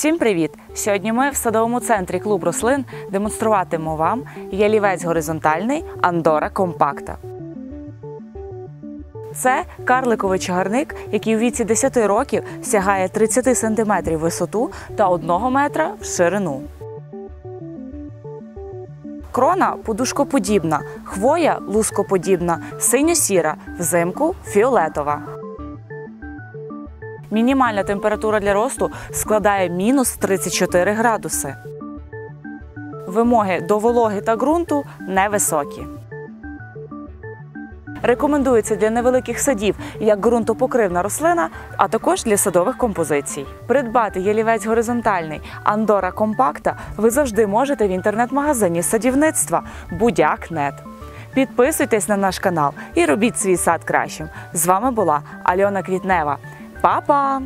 Всім привіт! Сьогодні ми в садовому центрі клуб рослин демонструватимемо вам ялівець горизонтальний Андора Компакта. Це карликовий чагарник, який у віці 10 років сягає 30 см висоту та 1 метра в ширину. Крона подушкоподібна, хвоя лускоподібна, синьо-сіра, взимку фіолетова. Мінімальна температура для росту складає мінус 34 градуси. Вимоги до вологи та ґрунту невисокі. Рекомендується для невеликих садів як ґрунтопокривна рослина, а також для садових композицій. Придбати ялівець горизонтальний Андора Компакта ви завжди можете в інтернет-магазині садівництва Будяк.нет. Підписуйтесь на наш канал і робіть свій сад кращим. З вами була Альона Квітнева. Па-па!